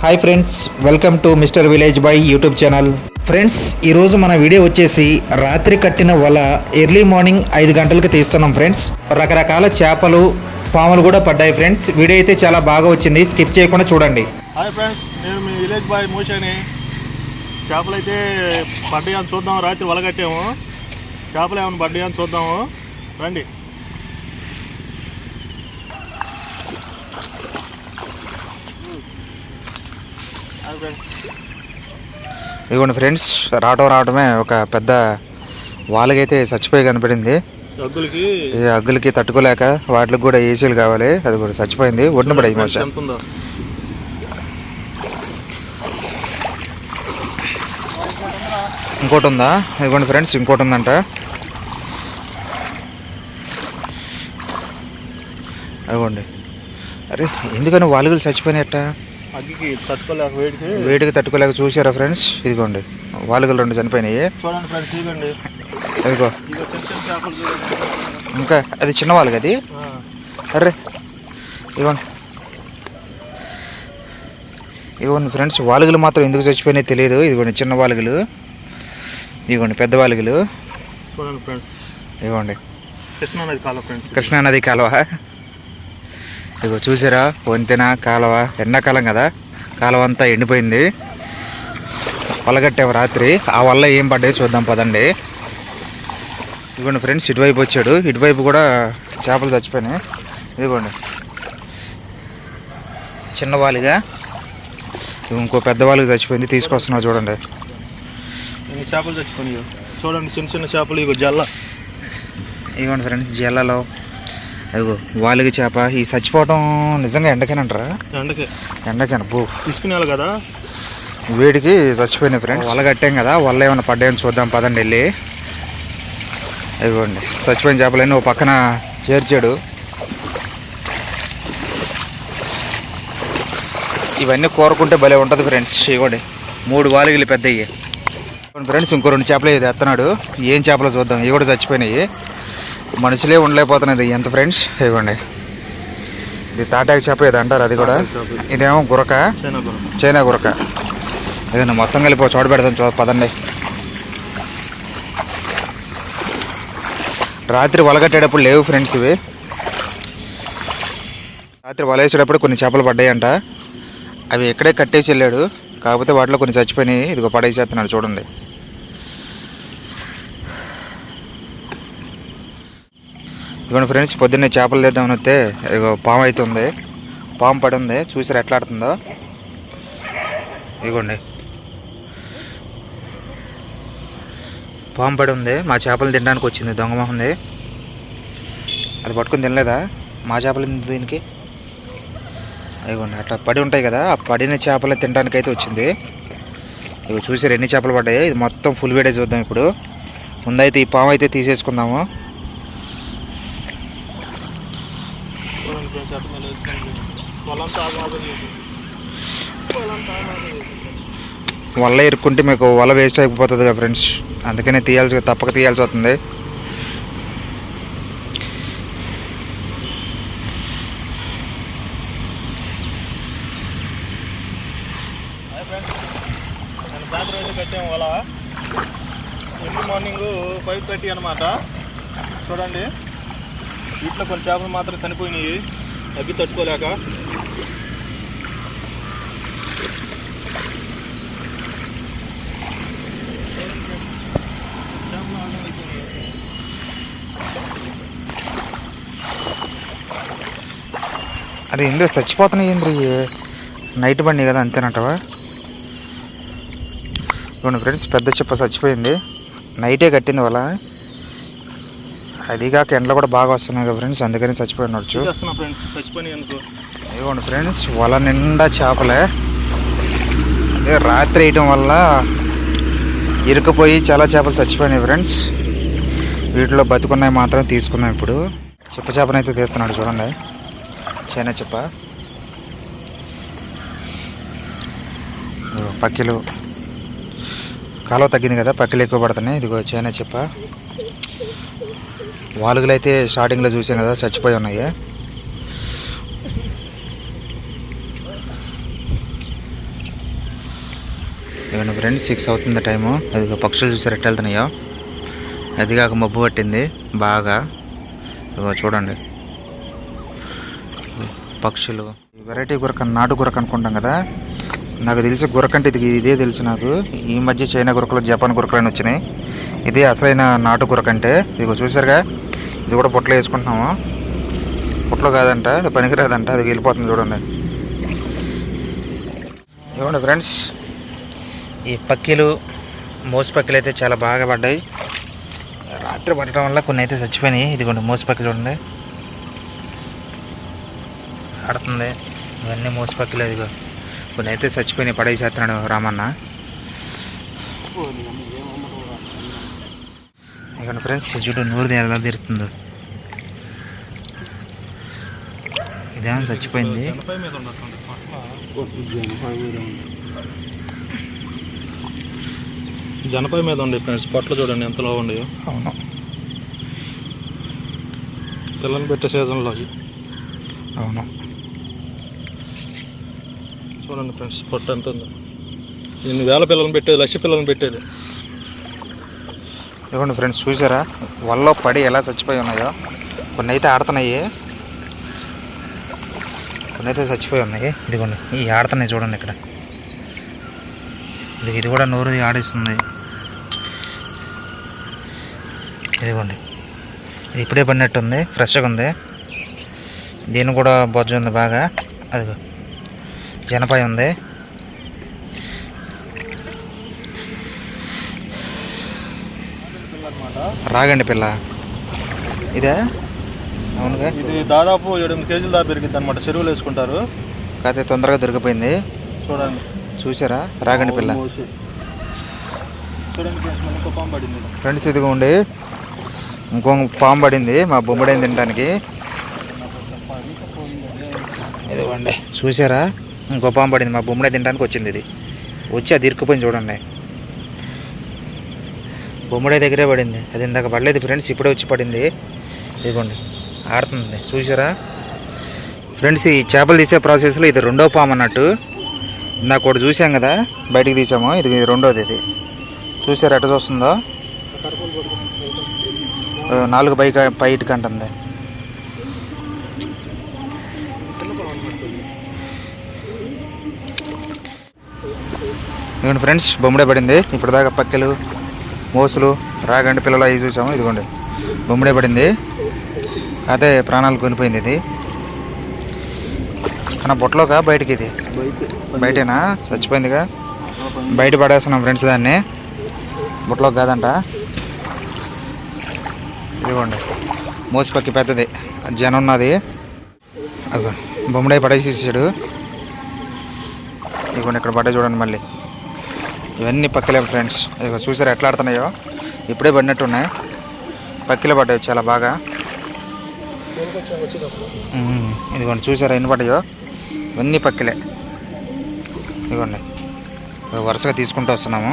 Hi friends welcome to mister village by YouTube channel friends ఈరోజు మన video వచ్చేసి రాత్రి కట్టిన వల ఎర్లీ మార్నింగ్ ఐదు గంటలకు తీస్తున్నాం ఫ్రెండ్స్ రకరకాల చేపలు పాములు కూడా పడ్డాయి ఫ్రెండ్స్ వీడియో అయితే చాలా బాగా వచ్చింది స్కిప్ చేయకుండా చూడండి. హాయ్ ఫ్రెండ్స్ నేను మీ విలేజ్ బాయ్ మూషాని. చేపలు అయితే పడ్డాయని చూద్దాం రాత్రి వల కట్టాము. చేపలు ఏమైనా పడ్డాయని చూద్దాము. రండి. ఇదిగోండి ఫ్రెండ్స్ రావటం రావటమే ఒక పెద్ద వాళ్ళకైతే చచ్చిపోయి కనపడింది. ఈ అగ్గులకి తట్టుకోలేక వాటికి కూడా ఏసీలు కావాలి అది కూడా చచ్చిపోయింది. ఒడ్డున పడే ఇంకోటి ఉందా? ఇదిగోండి ఫ్రెండ్స్ ఇంకోటి ఉందంట. అదిగోండి అరే ఎందుకని వాలుగులు చచ్చిపోయినట్ట అగ్గికి తట్టుకోలేక వేడికి వేడికి తట్టుకోలేక చూసారా ఫ్రెండ్స్? ఇదిగోండి. వాలుగులు రెండు చనిపోయినాయి. చూడండి ఫ్రెండ్స్ ఇదిగోండి ఇదిగో. ఇంకా అది చిన్న వాళ్ళకి అది? అర్రే. ఇవ్వండి ఇవ్వండి ఫ్రెండ్స్ వాలుగులు మాత్రం ఎందుకు చచ్చిపోయినాయి తెలియదు. ఇదిగోండి చిన్న వాలుగులు. ఇదిగోండి పెద్ద వాలుగులు. చూడండి ఫ్రెండ్స్. ఇవ్వండి కృష్ణా నది కాలం ఫ్రెండ్స్. కృష్ణానది కాలువ. ఇదిగో చూసారా వంతెన కాలువ ఎండాకాలం కదా కాలువ అంతా ఎండిపోయింది. పొలగట్టాము రాత్రి ఆ వల్ల ఏం పడ్డాయి చూద్దాం పదండి. ఇదిగోండి ఫ్రెండ్స్ ఇటువైపు వచ్చాడు. ఇటువైపు కూడా చేపలు చచ్చిపోయినాయి. ఇదిగోండి. చిన్న వాలిగా. ఇదిగో ఇంకో పెద్ద వాళ్ళకి చచ్చిపోయింది. తీసుకొస్తున్నావు చూడండి. చేపలు చచ్చిపోయినాయో? చూడండి చిన్న చిన్న చేపలు ఇగో జల్ల. ఇదిగోండి ఫ్రెండ్స్ జిల్లాలో అదిగో వాలిగి చేప. ఈ చచ్చిపోవటం నిజంగా ఎండకేనంటారా ఎండకి. ఎండకేన? బూ. తీసుకునేయాలి కదా. వేడికి చచ్చిపోయినాయి ఫ్రెండ్స్ వల కట్టాం కదా వల్ల ఏమైనా పడ్డాయని చూద్దాం పదండి వెళ్ళి. ఇదిగోండి చచ్చిపోయిన చేపలన్నీ ఓ పక్కన చేర్చాడు. ఇవన్నీ కోరుకుంటే భలే ఉంటుంది ఫ్రెండ్స్ ఇవ్వండి మూడు వాలిగిలు పెద్దవి ఫ్రెండ్స్ ఇంకో రెండు చేపలు ఇది ఎత్తనాడు. ఏం చేపలు చూద్దాం ఇవి కూడా చచ్చిపోయినాయి. మనుషులే ఉండలేకపోతున్నది ఎంత ఫ్రెండ్స్? ఇవ్వండి ఇది తాటాకు చేప ఇది అంటారు అది కూడా. ఇదేమో గురక. చైనా గురం చైనా గురక. ఏదైనా మొత్తం కలిపి చోట పెడతాం చూ పదండి. రాత్రి వలగట్టేటప్పుడు లేవు ఫ్రెండ్స్ ఇవి. రాత్రి వలేసేటప్పుడు కొన్ని చేపలు పడ్డాయంట. అవి ఇక్కడే కట్టేసి వెళ్ళాడు. కాకపోతే వాటిలో కొన్ని చచ్చిపోయినాయి. ఇదిగో పడేసేస్తున్నాడు చూడండి. ఇదిగోండి ఫ్రెండ్స్ పొద్దున్నే చేపలు తెద్దామని వస్తే ఇదిగో పాము అయితే ఉంది పాము పడి ఉంది. చూసారు ఎట్లా ఆడుతుందో. ఇదిగోండి పాము పడి ఉంది. మా చేపలు తినడానికి వచ్చింది. దొంగమొహంది అది పట్టుకుని తినలేదా? మా చేపలు తింది దీనికి? ఇదిగోండి అట్లా పడి ఉంటాయి కదా. ఆ పడిన చేపలు తినడానికి అయితే వచ్చింది. ఇవి చూసారు ఎన్ని చేపలు పడ్డాయి. ఇది మొత్తం ఫుల్ వీడియో చూద్దాం ఇప్పుడు. ముందైతే ఈ పాము అయితే తీసేసుకుందాము. చూడండి ఫ్రెండ్స్ అట్లా చేసింది చేసింది వల్ల ఇరుక్కుంటే మీకు వల వేస్ట్ అయిపోతుంది కదా ఫ్రెండ్స్ అందుకనే తీయాల్సి తప్పక తీయాల్సి వస్తుంది. పెట్టాము సాయంత్రం కట్టాము వల ఎర్లీ మార్నింగ్ ఫైవ్ థర్టీ అనమాట. చూడండి. వీటిలో కొన్ని చేపలు మాత్రం చనిపోయినాయి. అగ్గి తట్టుకోలేక. అరే ఇంద్ర చచ్చిపోతున్నాయి ఇంద్ర నైట్ బండి కదా అంతేనంటవా? చూడండి ఫ్రెండ్స్ పెద్ద చెప్ప చచ్చిపోయింది. నైటే కట్టింది వాళ్ళ. అది కాక ఎండలు కూడా బాగా వస్తున్నాయి కదా ఫ్రెండ్స్ అందుకని చచ్చిపోయి ఉండొచ్చు. చేస్తున్నా ఫ్రెండ్స్? వల నిండా చేపలే. అదే రాత్రి వేయటం వల్ల ఇరుక్కుపోయి చాలా చేపలు చచ్చిపోయినాయి ఫ్రెండ్స్. వీటిలో బతుకున్నాయి మాత్రం తీసుకున్నాం ఇప్పుడు. చెప్ప చేపనైతే తీస్తున్నాడు చూడండి. చైనా చెప్ప. పక్కిలు. కాలువ తగ్గింది కదా పక్కిలు ఎక్కువ పడుతున్నాయి. ఇదిగో చైనా చెప్ప. వాలుగులు అయితే స్టార్టింగ్లో చూసాం కదా చచ్చిపోయి ఉన్నాయి. ఇవన్నీ ఫ్రెండ్స్ సిక్స్ అవుతుంది టైము అది పక్షులు చూసారు ఎట్ట వెళ్తున్నాయో. అది కాక మబ్బు పట్టింది బాగా. ఇదిగో చూడండి. పక్షులు. వెరైటీ గురక నాటు గురక అనుకుంటాం కదా. నాకు తెలిసి గురక అంటే ఇది ఇదే తెలుసు నాకు. ఈ మధ్య చైనా గురకలు జపాన్ గురకలు అని వచ్చినాయి. ఇదే అసలైన నాటు గురకంటే ఇదిగో చూసారుగా? ఇది కూడా పొట్టలో వేసుకుంటున్నాము. పొట్టలో కాదంట అది పనికిరాదంట అది వెళ్ళిపోతుంది చూడండి. ఇవ్వండి ఫ్రెండ్స్ ఈ పక్కీలు మోసు పక్కీలు అయితే చాలా బాగా పడ్డాయి. రాత్రి పడటం వల్ల కొన్ని అయితే చచ్చిపోయినాయి. ఇదిగోండి మోసు పక్కి చూడండి. ఆడుతుంది. ఇవన్నీ మోసు పక్కీలు ఇదిగో. కొన్ని అయితే చచ్చిపోయినాయి పడేసేస్తున్నాడు రామన్న. ఇక ఫ్రెండ్స్ చూడు నూరు ఎలా తీరుతుందో ఇదేమో చచ్చిపోయింది. జనపై మీద ఉండే ఫ్రెండ్స్ పొట్లు చూడండి ఎంతలో ఉండేయో అవును. పిల్లలు పెట్టే సీజన్లో అవి. అవును. చూడండి ఫ్రెండ్స్ పొట్టు ఎంత ఉందో. ఇన్ని వేల పిల్లలను పెట్టేది లక్ష పిల్లలను పెట్టేది. ఇవ్వండి ఫ్రెండ్స్ చూసారా? వల్ల పడి ఎలా చచ్చిపోయి ఉన్నాయో. కొన్ని అయితే ఆడుతున్నాయి. కొన్ని అయితే చచ్చిపోయి ఉన్నాయి. ఇదిగోండి ఈ ఆడుతున్నాయి చూడండి ఇక్కడ. ఇది ఇది కూడా నోరు ఆడిస్తుంది. ఇదిగోండి ఇది ఇప్పుడే పడినట్టుంది ఫ్రెష్గా ఉంది. దీని కూడా బొజ్జు ఉంది బాగా. అదిగో జనపాయ ఉంది. రాగండి పిల్ల. ఇదే? అవునుగా ఇది దాదాపు ఏడెనిమిది కేజీల దాకా పెరిగిద్ది అనమాట చెరువులు వేసుకుంటారు. కాకపోతే తొందరగా దొరికిపోయింది. చూడండి. చూసారా? రాగండి పిల్ల. చూడండి ఫ్రెండ్స్ ఇదిగో ఉండి ఇంకో పాము పడింది. మా బొమ్మడైన తినడానికి? ఇదిగోండి. చూసారా? ఇంకో పాము పడింది. మా బొమ్మడే తినడానికి వచ్చింది ఇది. వచ్చి అది ఇరుక్కుపోయింది చూడండి. బొమ్మడే దగ్గరే పడింది. అది ఇందాక పడలేదు ఫ్రెండ్స్ ఇప్పుడే వచ్చి పడింది. ఇదిగోండి ఆడుతుంది చూసారా? ఫ్రెండ్స్ ఈ చేపలు తీసే ప్రాసెస్లో ఇది రెండో పాము అన్నట్టు. ఇందాక ఒకటి చూసాం కదా బయటికి తీసాము. ఇది రెండోది ఇది. చూసారా ఎట్ట చూస్తుందో? నాలుగు పై పైకి అంటుంది. ఇదిగోండి ఫ్రెండ్స్ బొమ్మడే పడింది. ఇప్పుడు దాకా పక్కెలు మోసులు రాగండి పిల్లలు అవి చూసాము. ఇదిగోండి. బొమ్మడే పడింది. అదే ప్రాణాలు కొనిపోయింది ఇది. కానీ బొట్టలోకా బయటికి ఇది? బయటేనా? చచ్చిపోయిందిగా. బయట పడేస్తున్నాం ఫ్రెండ్స్ దాన్ని. బుట్టలో కాదంట. ఇదిగోండి. మోసిపక్కి పెద్దది. జనం ఉన్నది. బొమ్మడే పడేసేసాడు. ఇదిగోండి ఇక్కడ పడ్డాయి చూడండి మళ్ళీ. ఇవన్నీ పక్కలే ఫ్రెండ్స్. ఇదిగో చూసారు ఎట్లా ఆడుతున్నాయో? ఇప్పుడే పడినట్టున్నాయి. పక్కిలు పడ్డాయి చాలా బాగా. ఇదిగోండి చూసారా ఎన్ని పడ్డాయో? ఇవన్నీ పక్కిలే. ఇదిగోండి. వరుసగా తీసుకుంటూ వస్తున్నాము.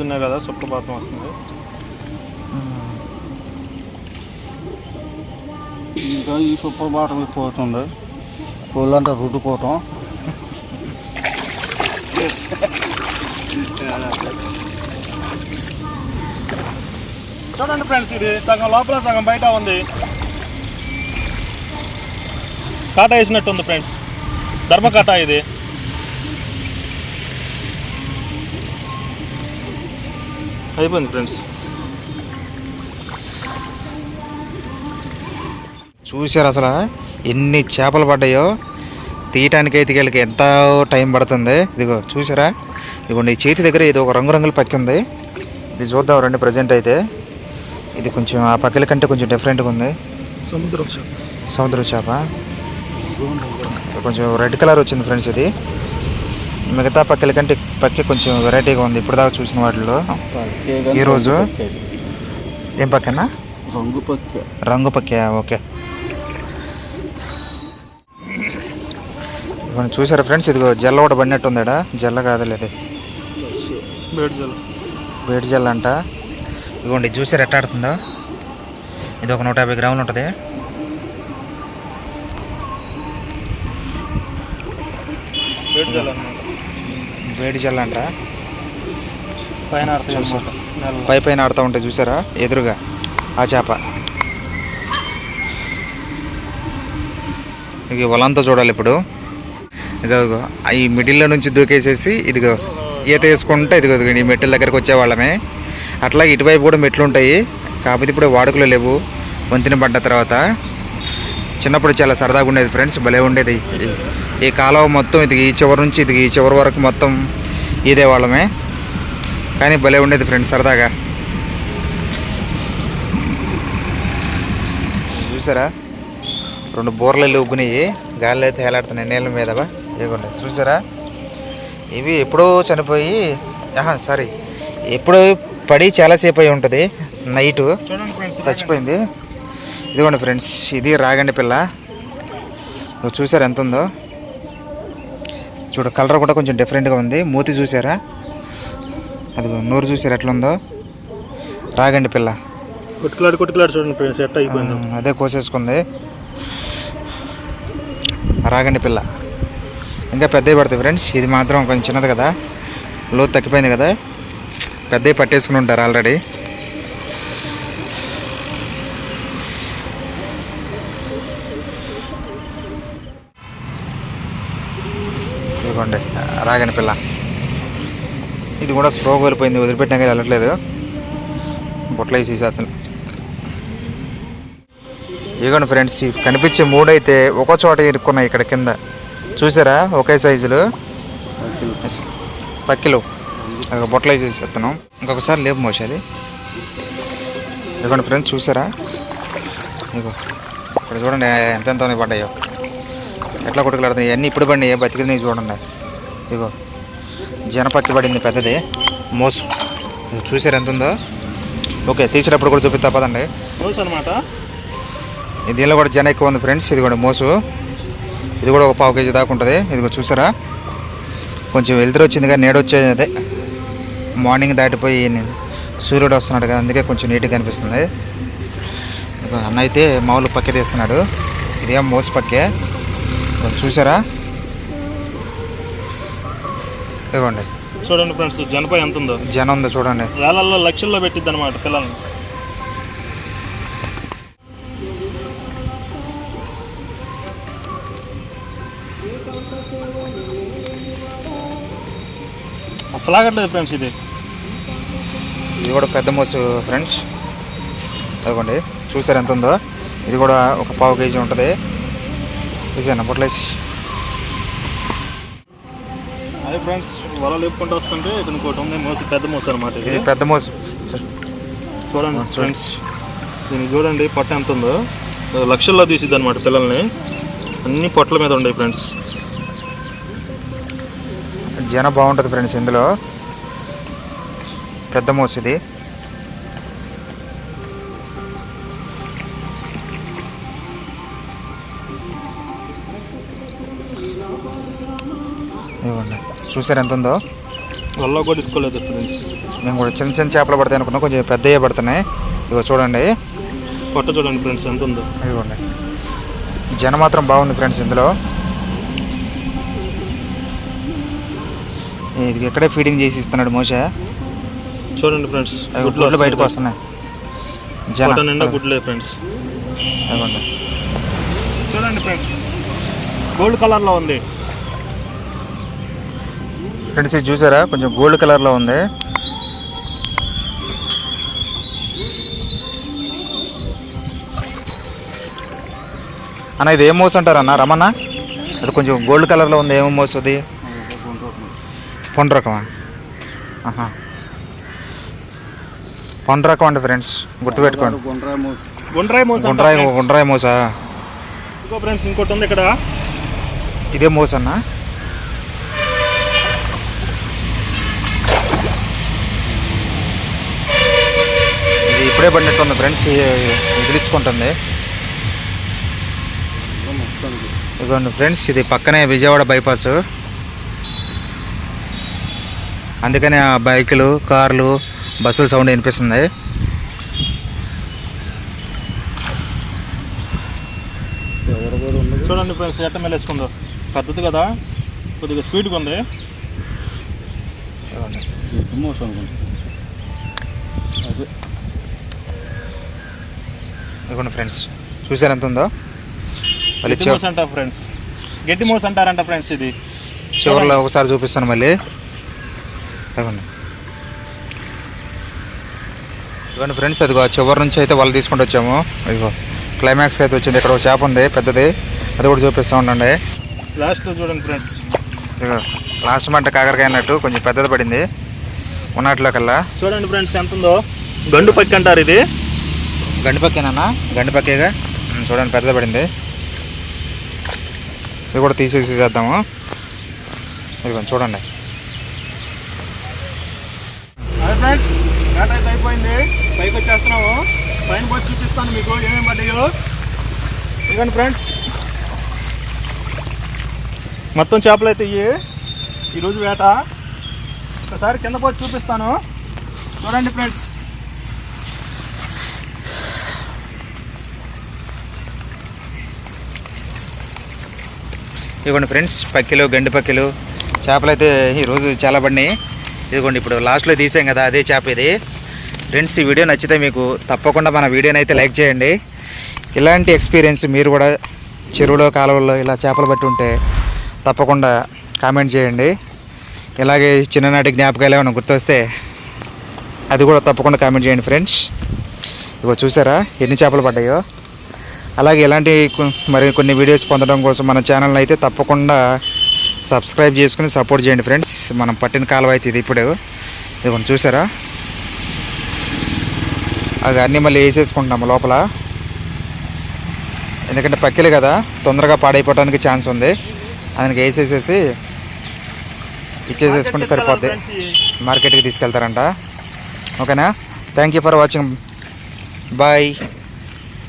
పొద్దున్నే కదా సుప్రభాతం వస్తుంది. ఇంకా ఈ సుప్రభాతం పోతుంది ఒళ్ళంతా రుద్దుకోవటం. చూడండి ఫ్రెండ్స్ ఇది సగం లోపల సగం బయట ఉంది. కాటా వేసినట్టు ఉంది ఫ్రెండ్స్. ధర్మ కాటా ఇది. అయిపోయింది ఫ్రెండ్స్ చూసారు అసలు ఎన్ని చేపలు పడ్డాయో? తీయటానికి అయితే వీళ్ళకి ఎంత టైం పడుతుంది. ఇదిగో చూసారా ఇదిగోండి ఈ చేతి దగ్గర ఇది ఒక రంగురంగుల పక్కి ఉంది. ఇది చూద్దాం రండి ప్రజెంట్ అయితే. ఇది కొంచెం ఆ పక్కల కంటే కొంచెం డిఫరెంట్గా ఉంది. సముద్రం సముద్ర చేప. కొంచెం రెడ్ కలర్ వచ్చింది ఫ్రెండ్స్ ఇది. మిగతా పక్కల కంటే పక్కి కొంచెం వెరైటీగా ఉంది. ఇప్పుడు దాకా చూసిన వాటిలో ఈరోజు? ఏం పక్కన? రంగు పక్క. రంగు పక్క ఓకే. ఇవన్నీ చూసారా ఫ్రెండ్స్? ఇదిగో జల్ల ఒకటి పడినట్టు ఉందాడా జల్ల కాదులేదు వేడి జల్ల. అంట. ఇదిగోండి చూసారు ఎట్ట ఆడుతుందో ఇది ఒక నూట యాభై గ్రాములు ఉంటుంది. బేడ్ జల్ అనమాట వేడి జల్ల అంట. పైన పై పైన ఆడుతూ ఉంటాయి చూసారా? ఎదురుగా ఆ చేప. ఇక వలంతా చూడాలి ఇప్పుడు. ఇదిగో ఈ మిడిల్లో నుంచి దూకేసేసి ఇదిగో ఈత వేసుకుంటే ఇదిగో ఇదిగో ఈ మెట్ల దగ్గరకు వచ్చేవాళ్ళమే అట్లా ఇటువైపు కూడా మెట్లు ఉంటాయి. కాకపోతే ఇప్పుడు వాడుకలో లేవు. వంతిన పడ్డ తర్వాత. చిన్నప్పుడు చాలా సరదాగా ఉండేది ఫ్రెండ్స్. భలే ఉండేది. ఈ- కాలువ మొత్తం ఇది ఈ చివరి నుంచి ఇది ఈ చివరి వరకు మొత్తం ఇదే వాళ్ళమే. కానీ భలే ఉండేది ఫ్రెండ్స్ సరదాగా. చూసారా? రెండు బోర్లు వెళ్ళి ఉబ్బినాయి గాలిలో అయితే హేలాడుతున్నాయి. నీళ్ళ మీదగా ఇదిగోండి చూసారా? ఇవి ఎప్పుడో చనిపోయి ఆహా సారీ ఎప్పుడో పడి చాలాసేపు అయి ఉంటుంది. నైటు. చచ్చిపోయింది. ఇదిగోండి ఫ్రెండ్స్ ఇది రాగండి పిల్ల. ఇదిగో చూసారా ఎంత ఉందో చూడ కలర్ కూడా కొంచెం డిఫరెంట్గా ఉంది. మూతి చూసారా? అది నోరు చూసారా? ఎట్లా ఉందో రాగండి పిల్ల. కొట్టుకులాడి కొట్టుకులాడి చూడండి ఫ్రెండ్స్ ఎట్ట అయిపోయింది. అదే కోసేసుకుంది. రాగండి పిల్ల. ఇంకా పెద్దవి పడతాయి ఫ్రెండ్స్ ఇది మాత్రం కొంచెం చిన్నది కదా. లోతు తగ్గిపోయింది కదా. పెద్దవి పట్టేసుకుని ఉంటారు ఆల్రెడీ ఇదిగోండి రాగండి పిల్ల. ఇది కూడా స్లోగా వెళ్ళిపోయింది కానీ వెళ్ళట్లేదు. బొట్ల వేసి అతను ఇదిగోండి ఫ్రెండ్స్ కనిపించే మూడు అయితే ఒక చోట ఇరుక్కున్నాయి ఇక్కడ కింద. చూసారా? ఒకే సైజులు పక్కిలు. అది బొట్టలు వేసి ఇంకొకసారి లేపు మోసేది ఇదిగోండి ఫ్రెండ్స్ చూసారా? ఇగో. ఇక్కడ చూడండి ఎంతెంత పడ్డాయో. ఎట్లా కొట్టుకులాడుతున్నాయి? ఇవన్నీ ఇప్పుడు పడినాయి బతికింది చూడండి. ఇగో జనపక్కి పడింది పెద్దది. మోసు. చూసారు ఎంత ఉందో ఓకే తీసేటప్పుడు కూడా చూపిస్తా పదండి. రోజు అనమాట దీనిలో కూడా జన ఎక్కువ ఉంది ఫ్రెండ్స్. ఇది కూడా మోసు. ఇది కూడా ఒక పావు కేజీ దాకా ఉంటుంది. ఇది కూడా చూసారా? కొంచెం వెళ్తురు వచ్చింది కానీ నేడు వచ్చే అదే. మార్నింగ్ దాటిపోయి సూర్యుడు వస్తున్నాడు కదా అందుకే కొంచెం నీట్గా కనిపిస్తుంది అన్న అయితే మామూలు పక్కే తీస్తున్నాడు. ఇదేం మోసు పక్కే? చూసారా? ఇదిగోండి చూడండి ఫ్రెండ్స్ జనపై ఎంత ఉందో. జనం ఉందో చూడండి. వేలల్లో లక్షల్లో పెట్టిద్ది అనమాట పిల్లల్ని. అసలాగట్లేదు ఫ్రెండ్స్ ఇది. ఇది కూడా పెద్ద మోసు ఫ్రెండ్స్. అదిగోండి చూసారు ఎంత ఉందో? ఇది కూడా ఒక పావు కేజీ ఉంటుంది. వేసాను పొట్లేసి అదే ఫ్రెండ్స్ వల లేపుకుంటూ వస్తుంటే ఇక్కడ ఇంకోటి ఉంది మోసి పెద్ద మోస అనమాట ఇది. ఇది పెద్ద మోసు. చూడండి ఫ్రెండ్స్ దీన్ని చూడండి పొట్ట ఎంత ఉందో. లక్షల్లో తీసిద్ది అనమాట పిల్లల్ని. అన్ని పొట్ల మీద ఉండే ఫ్రెండ్స్. జన బాగుంటుంది ఫ్రెండ్స్ ఇందులో. పెద్ద మోసు ఇది చూసారు ఎంత ఉందో వల్ల కూడా ఇసుకోలేదు ఫ్రెండ్స్ మేము కూడా చిన్న చిన్న చేపలు పడతాయి అనుకున్నాం కొంచెం పెద్దవి పడుతున్నాయి. ఇగో చూడండి. పొట్ట చూడండి ఫ్రెండ్స్ ఎంత ఉందో ఇదిగోండి. జన మాత్రం బాగుంది ఫ్రెండ్స్ ఇందులో. ఇది ఎక్కడే ఫీడింగ్ చేసి ఇస్తున్నాడు మోస చూడండి ఫ్రెండ్స్ గుడ్లు బయటకు వస్తున్నాయి. జన. నిండా గుడ్లే ఫ్రెండ్స్ చూడండి ఫ్రెండ్స్ గోల్డ్ కలర్లో ఉంది. ఫ్రెండ్స్ ఇది చూసారా? కొంచెం గోల్డ్ కలర్లో ఉంది. అన్న ఇది ఏం మోస్ అంటారు అన్న రమణ? అది కొంచెం గోల్డ్ కలర్లో ఉంది. ఏమో మోస్ అది? పండు రకమా ఆహా. పండు రకం అండి ఫ్రెండ్స్ గుర్తుపెట్టుకోండి. గుండ్రాయి మూసి గుండ్రాయి మోస గుండ్రాయి గుండ్రాయి మోసా? ఇంకో ఫ్రెండ్స్ ఇంకోటి ఉంది ఇక్కడ. ఇదే మోస్ అన్న ఇప్పుడే పడినట్టుంది ఫ్రెండ్స్ ఎదిరించుకుంటుంది ఇదిగోండి ఫ్రెండ్స్ ఇది పక్కనే విజయవాడ బైపాస్. అందుకనే ఆ బైకులు కార్లు బస్సుల సౌండ్ వినిపిస్తుంది. చూడండి ఫ్రెండ్స్ ఎట్ట మెల్లేసుకుందో పద్ధతి కదా? కొద్దిగా స్పీడ్గా ఉంది. మోసం అదే. ఇదిగోండి ఫ్రెండ్స్ చూసారు ఎంత ఉందో మళ్ళీ అంటారు ఫ్రెండ్స్ గట్టి మోస్ అంటారంట ఫ్రెండ్స్ ఇది. చివరిలో ఒకసారి చూపిస్తాను మళ్ళీ. ఇదిగోండి. ఇదిగోండి ఫ్రెండ్స్ అదిగో చివరి నుంచి అయితే వాళ్ళు తీసుకుంటూ వచ్చాము. ఇదిగో క్లైమాక్స్కి అయితే వచ్చింది. ఇక్కడ ఒక చేప ఉంది పెద్దది. అది కూడా చూపిస్తూ ఉండండి. లాస్ట్ చూడండి ఫ్రెండ్స్ ఇదిగో లాస్ట్ మంట కాకరకాయ అన్నట్టు కొంచెం పెద్దది పడింది. ఉన్నట్లో కల్లా చూడండి ఫ్రెండ్స్ ఎంత ఉందో గండు పక్కి అంటారు ఇది. గండిపక్కేనా గండిపక్కేగా చూడండి పెద్ద పడింది. ఇది కూడా తీసేసి చేద్దాము. ఇదిగో చూడండి. అదే ఫ్రెండ్స్ వేట అయితే అయిపోయింది. పైకి వచ్చేస్తున్నాము. పైన పోయి చూపిస్తాను మీకు ఏమేమి పడ్డాయో. ఇదిగోండి ఫ్రెండ్స్. మొత్తం చేపలు అయితే ఇవి ఈరోజు వేట. ఒకసారి కింద పోయి చూపిస్తాను. చూడండి ఫ్రెండ్స్. ఇదిగోండి ఫ్రెండ్స్ పక్కిలు గండి పక్కిలు. చేపలు అయితే ఈరోజు చాలా పడినాయి ఇదిగోండి ఇప్పుడు లాస్ట్లో తీసాం కదా అదే చేప ఇది. ఫ్రెండ్స్ ఈ వీడియో నచ్చితే మీకు తప్పకుండా మన వీడియోని అయితే లైక్ చేయండి. ఇలాంటి ఎక్స్పీరియన్స్ మీరు కూడా చెరువులో కాలువల్లో ఇలా చేపలు పట్టి ఉంటే తప్పకుండా కామెంట్ చేయండి. ఇలాగే చిన్ననాటి జ్ఞాపకాలు ఏమైనా గుర్తొస్తే అది కూడా తప్పకుండా కామెంట్ చేయండి ఫ్రెండ్స్. ఇగో చూసారా ఎన్ని చేపలు పడ్డాయో? అలాగే ఇలాంటి మరి కొన్ని వీడియోస్ పొందడం కోసం మన ఛానల్ అయితే తప్పకుండా సబ్స్క్రైబ్ చేసుకుని సపోర్ట్ చేయండి ఫ్రెండ్స్. మనం పట్టిన కాలువ అయితే ఇది ఇప్పుడు. ఇది కొంచెం చూసారా? అది అన్నీ మళ్ళీ వేసేసుకుంటున్నాము లోపల. ఎందుకంటే పక్కిలు కదా తొందరగా పాడైపోవడానికి ఛాన్స్ ఉంది. దానికి వేసేసేసి ఇచ్చేసేసుకుంటే సరిపోద్ది. మార్కెట్కి తీసుకెళ్తారంట. ఓకేనా? Thank you for watching bye